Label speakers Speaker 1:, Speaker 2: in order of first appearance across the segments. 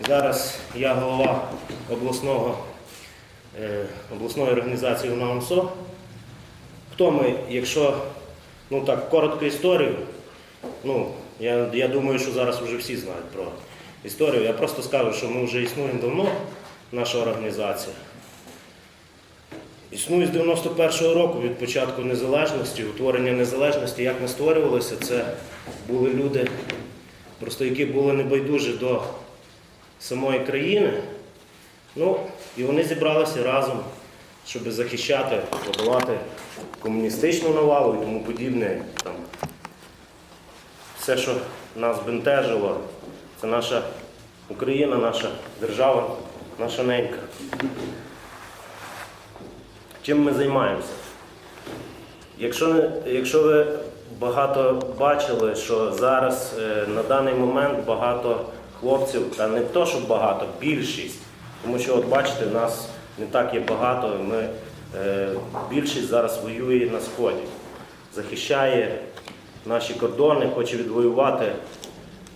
Speaker 1: Зараз я голова обласного, е, обласної організації УНАУНСО. Хто ми, якщо ну так, коротко історію, ну, я, я думаю, що зараз вже всі знають про історію. Я просто скажу, що ми вже існуємо давно, наша організація. Існує з 91-го року від початку незалежності, утворення незалежності. Як ми створювалися, це були люди, просто які були небайдужі до самої країни. Ну, і вони зібралися разом, щоб захищати, подолати комуністичну навалу і тому подібне. Там, все, що нас бентежило, це наша Україна, наша держава, наша ненька. Чим ми займаємося? Якщо, якщо ви багато бачили, що зараз е, на даний момент багато хлопців, та не то, що багато, більшість, тому що от бачите, нас не так є багато, ми, е, більшість зараз воює на сході, захищає наші кордони, хоче відвоювати,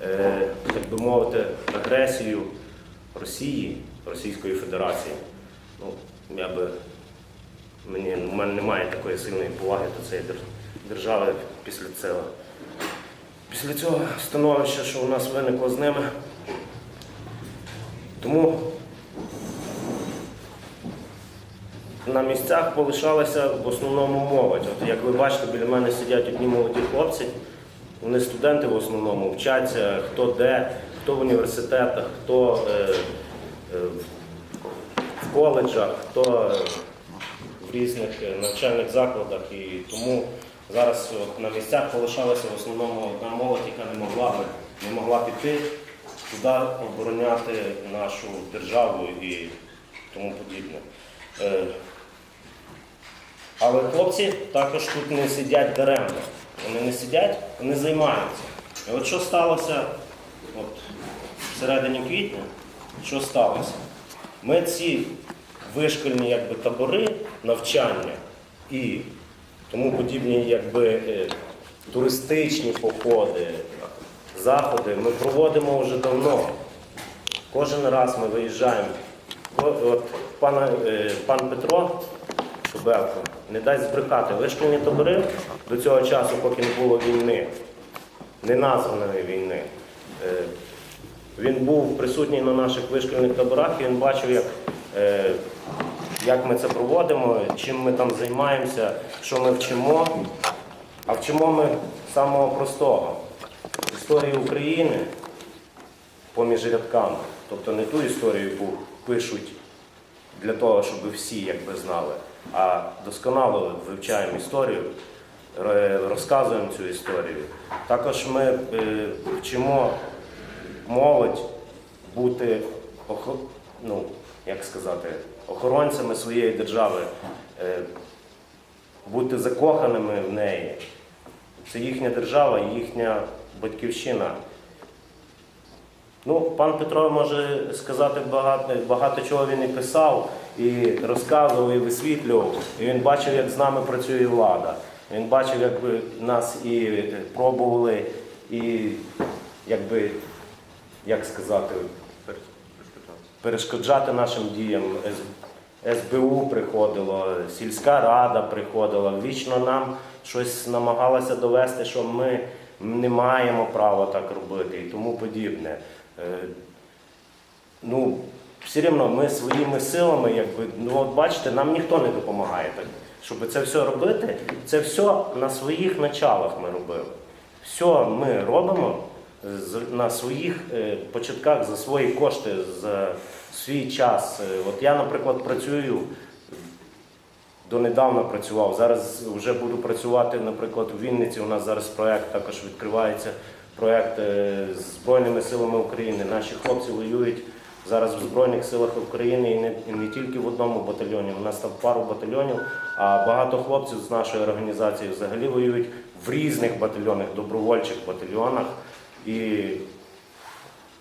Speaker 1: е, так би мовити, агресію Росії, Російської Федерації. Ну, я би Мені, у мене немає такої сильної поваги до цієї держави після цього. Після цього становища, що у нас виникло з ними. Тому на місцях полишалася в основному молодь. От як ви бачите, біля мене сидять одні молоді хлопці. Вони студенти в основному вчаться, хто де, хто в університетах, хто е, е, в коледжах, хто е, в різних е, навчальних закладах. І тому зараз от на місцях полишалася в основному одна молодь, яка не могла не могла піти туди обороняти нашу державу і тому подібне. Е, Але хлопці також тут не сидять даремно. Вони не сидять, вони займаються. І от що сталося от, в середині квітня, що сталося? Ми ці вишкольні якби, табори навчання і тому подібні якби, е, туристичні походи, заходи ми проводимо вже давно. Кожен раз ми виїжджаємо. О- От пана, е, пан Петро Шубелко не дасть збрехати. Вишкільні табори до цього часу, поки не було війни, не названої війни. Е, Він був присутній на наших вишкільних таборах і він бачив, як, е, як ми це проводимо, чим ми там займаємося, що ми вчимо. А вчимо ми самого простого історії України поміж рядками. Тобто не ту історію, яку пишуть для того, щоб всі якби знали, а досконало вивчаємо історію, розказуємо цю історію. Також ми е, вчимо молодь бути ну, як сказати, охоронцями своєї держави, е, бути закоханими в неї. Це їхня держава, їхня батьківщина. Ну, пан Петро може сказати багато, багато чого він і писав, і розказував, і висвітлював. І він бачив, як з нами працює влада. Він бачив, як нас і пробували, і якби, як сказати, перешкоджати нашим діям. СБУ приходило, сільська рада приходила, вічно нам щось намагалася довести, що ми не маємо права так робити і тому подібне. Е, Ну, все рівно ми своїми силами, якби, ну от бачите, нам ніхто не допомагає так. Щоб це все робити, це все на своїх началах ми робили. Все ми робимо на своїх е, початках за свої кошти, за свій час. Е, От я, наприклад, працюю, донедавна працював. Зараз вже буду працювати, наприклад, у Вінниці. У нас зараз проект також відкривається. Проект е, з Збройними силами України. Наші хлопці воюють зараз в Збройних силах України і не, і не тільки в одному батальйоні. У нас там пару батальйонів, а багато хлопців з нашої організації взагалі воюють в різних батальйонах, добровольчих батальйонах. І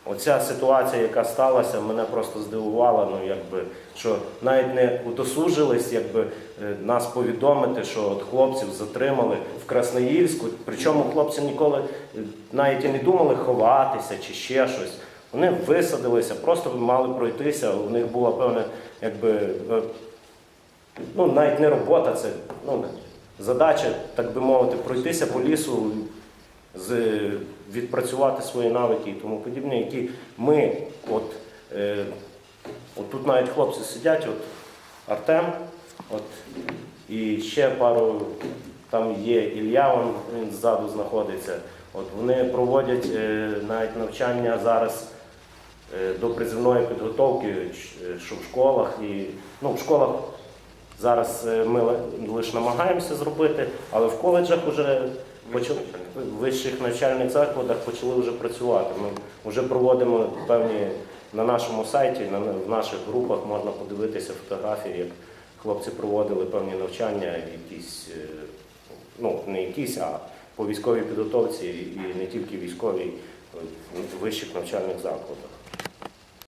Speaker 1: Оця ситуація, яка сталася, мене просто здивувала. Ну, якби, що навіть не удосужились якби, е, нас повідомити, що от хлопців затримали в Красноїльську. Причому хлопці ніколи е, навіть і не думали ховатися чи ще щось. Вони висадилися, просто мали пройтися. У них була певна, якби, е, ну навіть не робота, це ну, задача, так би мовити, пройтися по лісу, відпрацювати свої навики і тому подібне, які ми, от, е, от тут навіть хлопці сидять, от Артем, от, і ще пару, там є Ілля, он, він ззаду знаходиться. От вони проводять е, навіть навчання зараз е, до призивної підготовки, е, що в школах і ну, в школах зараз е, ми лише намагаємося зробити, але в коледжах вже почали в вищих навчальних закладах почали вже працювати. Ми вже проводимо певні на нашому сайті, на в наших групах можна подивитися фотографії, як хлопці проводили певні навчання, якісь е, ну не якісь, а по військовій підготовці і не тільки військовій в вищих навчальних закладах.